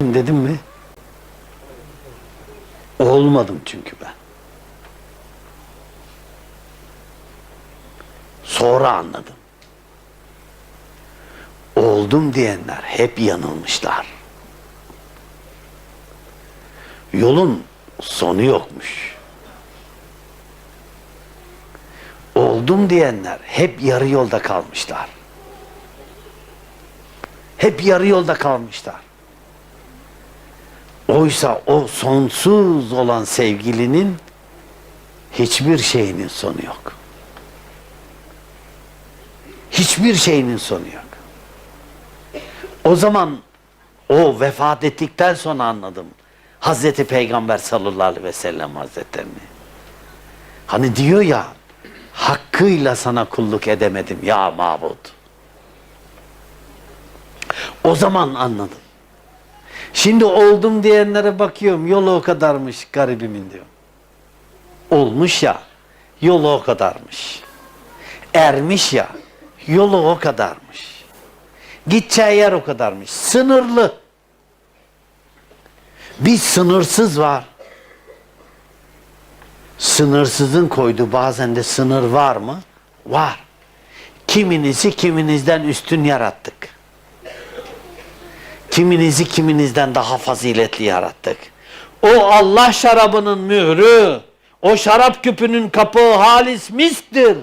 dedim mi? Olmadım çünkü ben. Sonra anladım. Oldum diyenler hep yanılmışlar. Yolun sonu yokmuş. Oldum diyenler hep yarı yolda kalmışlar. Hep yarı yolda kalmışlar. Oysa o sonsuz olan sevgilinin hiçbir şeyinin sonu yok. Hiçbir şeyinin sonu yok. O zaman o vefat ettikten sonra anladım. Hazreti Peygamber sallallahu aleyhi ve sellem hazretlerini. Hani diyor ya hakkıyla sana kulluk edemedim ya mabud. O zaman anladım. Şimdi oldum diyenlere bakıyorum yolu o kadarmış garibimin diyor. Olmuş ya yolu o kadarmış. Ermiş ya yolu o kadarmış. Gideceği yer o kadarmış. Sınırlı. Bir sınırsız var. Sınırsızın koyduğu bazen de sınır var mı? Var. Kiminizi kiminizden üstün yarattık. Kiminizi kiminizden daha faziletli yarattık. O Allah şarabının mührü, o şarap küpünün kapağı halis mistir.